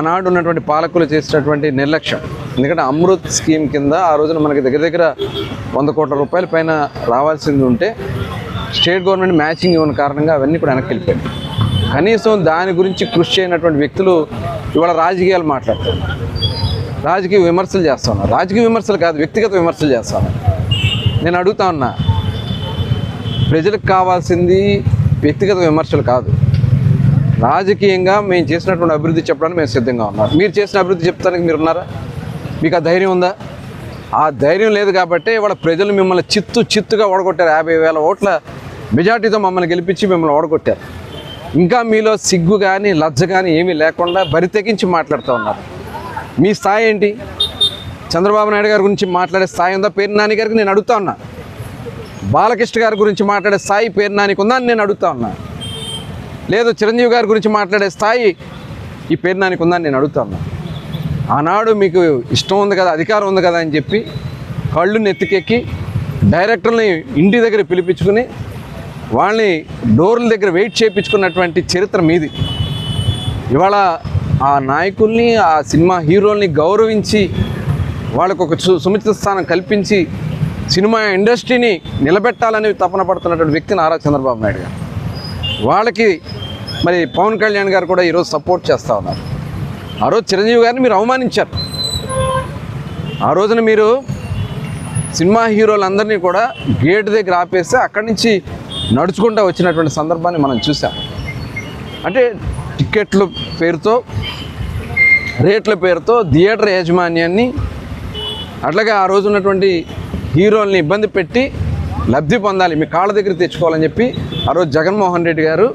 ఆనాడు ఉన్నటువంటి పాలకులు చేసినటువంటి నిర్లక్ష్యం. ఎందుకంటే అమృత్ స్కీమ్ కింద ఆ రోజున మనకి దగ్గర దగ్గర వంద కోట్ల రూపాయల పైన రావాల్సింది ఉంటే స్టేట్ గవర్నమెంట్ మ్యాచింగ్ ఇవ్వని కారణంగా అవన్నీ కూడా వెనక్కి వెళ్ళిపోయాయి. కనీసం దాని గురించి కృషి చేయనటువంటి వ్యక్తులు ఇవాళ రాజకీయాలు మాట్లాడతారు రాజకీయ విమర్శలు చేస్తా ఉన్నారు రాజకీయ విమర్శలు కాదు వ్యక్తిగత విమర్శలు చేస్తా ఉన్నారు నేను అడుగుతా ఉన్నా ప్రజలకు కావాల్సింది వ్యక్తిగత విమర్శలు కాదు. రాజకీయంగా మేము చేసినటువంటి అభివృద్ధి చెప్పడానికి మేము సిద్ధంగా ఉన్నాం. మీరు చేసిన అభివృద్ధి చెప్తానికి మీరు ఉన్నారా? మీకు ఆ ధైర్యం ఉందా? ఆ ధైర్యం లేదు కాబట్టి ఇవాళ ప్రజలు మిమ్మల్ని చిత్తు చిత్తుగా ఓడగొట్టారు. యాభై వేల ఓట్ల మెజార్టీతో మమ్మల్ని గెలిపించి మిమ్మల్ని ఓడగొట్టారు. ఇంకా మీలో సిగ్గు కానీ లజ్జ కానీ ఏమీ లేకుండా బరితెగించి మాట్లాడుతూ ఉన్నారు. మీ స్థాయి ఏంటి? చంద్రబాబు నాయుడు గారి గురించి మాట్లాడే స్థాయి ఉందా? పేరు నాని గారికి నేను అడుగుతా ఉన్నా. బాలకృష్ణ గారి గురించి మాట్లాడే స్థాయి పేరు నానికి ఉందా అని నేను అడుగుతా ఉన్నా. లేదు చిరంజీవి గారి గురించి మాట్లాడే స్థాయి ఈ పేరు నానికి ఉందని నేను అడుగుతాను. ఆనాడు మీకు ఇష్టం ఉంది కదా అధికారం ఉంది కదా అని చెప్పి కళ్ళు నెత్తికెక్కి డైరెక్టర్ని ఇంటి దగ్గర పిలిపించుకుని వాళ్ళని డోర్ల దగ్గర వెయిట్ చేయించుకున్నటువంటి చరిత్ర మీది. ఇవాళ ఆ నాయకుల్ని ఆ సినిమా హీరోల్ని గౌరవించి వాళ్ళకు ఒక సు సుముచిత స్థానం కల్పించి సినిమా ఇండస్ట్రీని నిలబెట్టాలని తపన పడుతున్నటువంటి వ్యక్తి నారా చంద్రబాబు నాయుడు గారు. వాళ్ళకి మరి పవన్ కళ్యాణ్ గారు కూడా ఈరోజు సపోర్ట్ చేస్తూ ఉన్నారు. ఆ రోజు చిరంజీవి గారిని మీరు అవమానించారు. ఆ రోజున మీరు సినిమా హీరోలందరినీ కూడా గేట్ దగ్గర ఆపేస్తే అక్కడి నుంచి నడుచుకుంటూ వచ్చినటువంటి సందర్భాన్ని మనం చూసాం అంటే టికెట్ల పేరుతో రేట్ల పేరుతో థియేటర్ యాజమాన్యాన్ని అట్లాగే ఆ రోజు ఉన్నటువంటి హీరోల్ని ఇబ్బంది పెట్టి లబ్ధి పొందాలి మీ కాళ్ళ దగ్గర తెచ్చుకోవాలని చెప్పి ఆ రోజు జగన్మోహన్ రెడ్డి గారు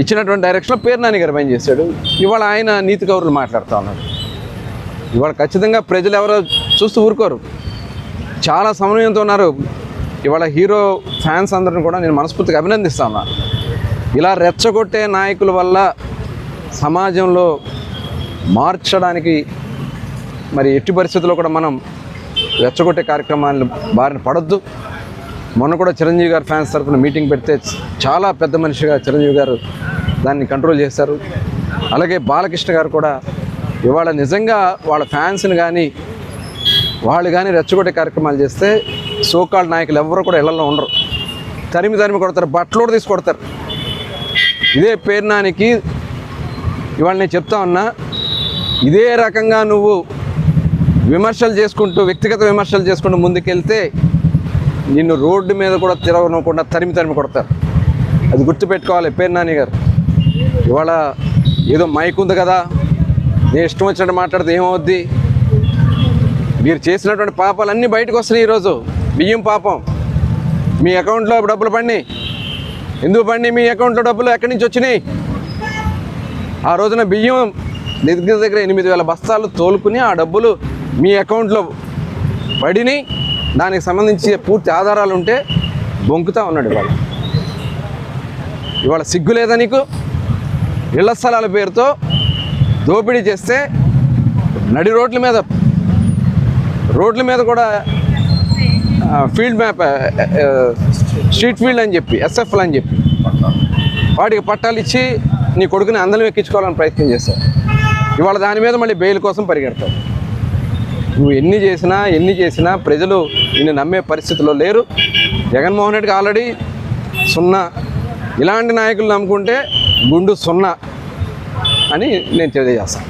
ఇచ్చినటువంటి డైరెక్షన్లో పేరు నాని గారు పనిచేశాడు ఇవాళ ఆయన నీతి కౌరులు మాట్లాడుతూ ఉన్నారు. ఇవాళ ఖచ్చితంగా ప్రజలు ఎవరో చూస్తూ ఊరుకోరు. చాలా సమన్వయంతో ఉన్నారు. ఇవాళ హీరో ఫ్యాన్స్ అందరిని కూడా నేను మనస్ఫూర్తిగా అభినందిస్తా ఉన్నా. ఇలా రెచ్చగొట్టే నాయకుల వల్ల సమాజంలో మార్చడానికి మరి ఎట్టి పరిస్థితుల్లో కూడా మనం రెచ్చగొట్టే కార్యక్రమాలను బారిన పడద్దు. మొన్న కూడా చిరంజీవి గారు ఫ్యాన్స్ తరఫున మీటింగ్ పెడితే చాలా పెద్ద మనిషిగా చిరంజీవి గారు దాన్ని కంట్రోల్ చేశారు. అలాగే బాలకృష్ణ గారు కూడా ఇవాళ నిజంగా వాళ్ళ ఫ్యాన్స్ని కానీ వాళ్ళు కానీ రెచ్చగొట్టే కార్యక్రమాలు చేస్తే సోకాళ్ళ నాయకులు ఎవరు కూడా ఇళ్ళలో ఉండరు. తరిమి తరిమి కొడతారు బట్టలు కూడా తీసి కొడతారు. ఇదే పేర్నానికి ఇవాళ నేను చెప్తా ఉన్నా ఇదే రకంగా నువ్వు విమర్శలు చేసుకుంటూ వ్యక్తిగత విమర్శలు చేసుకుంటూ ముందుకెళ్తే నిన్ను రోడ్డు మీద కూడా తిరగనకుండా తరిమి తరిమి కొడతారు. అది గుర్తుపెట్టుకోవాలి పేరు నాని గారు. ఇవాళ ఏదో మైక్ ఉంది కదా నేను ఇష్టం వచ్చినట్టు మాట్లాడితే ఏమవుద్ది? మీరు చేసినటువంటి పాపాలన్నీ బయటకు వస్తున్నాయి ఈరోజు. బియ్యం పాపం. మీ అకౌంట్లో డబ్బులు పడినాయి. ఎందుకు పడినాయి? మీ అకౌంట్లో డబ్బులు ఎక్కడి నుంచి వచ్చినాయి? ఆ రోజున బియ్యం దగ్గర దగ్గర ఎనిమిది వేల బస్తాలు తోలుకుని ఆ డబ్బులు మీ అకౌంట్లో పడిని దానికి సంబంధించి పూర్తి ఆధారాలు ఉంటే బొంకుతా ఉన్నాడు ఇవాళ. ఇవాళ సిగ్గు లేదా నీకు? ఇళ్ళ స్థలాల పేరుతో దోపిడీ చేస్తే నడి రోడ్ల మీద రోడ్ల మీద కూడా ఫీల్డ్ మ్యాప్ స్ట్రీట్ ఫీల్డ్ అని చెప్పి ఎస్ఎఫ్ఎల్ అని చెప్పి వాటికి పట్టాలు ఇచ్చి నీ కొడుకుని అందరం ఎక్కించుకోవాలని ప్రయత్నం చేశావు ఇవాళ దాని మీద మళ్ళీ బెయిల్ కోసం పరిగెడతావు. నువ్వు ఎన్ని చేసినా ఎన్ని చేసినా ప్రజలు నిన్ను నమ్మే పరిస్థితిలో లేరు. జగన్మోహన్ రెడ్డికి ఆల్రెడీ సున్నా. ఇలాంటి నాయకులు నమ్ముకుంటే గుండు సున్నా అని నేను తెలియజేస్తాను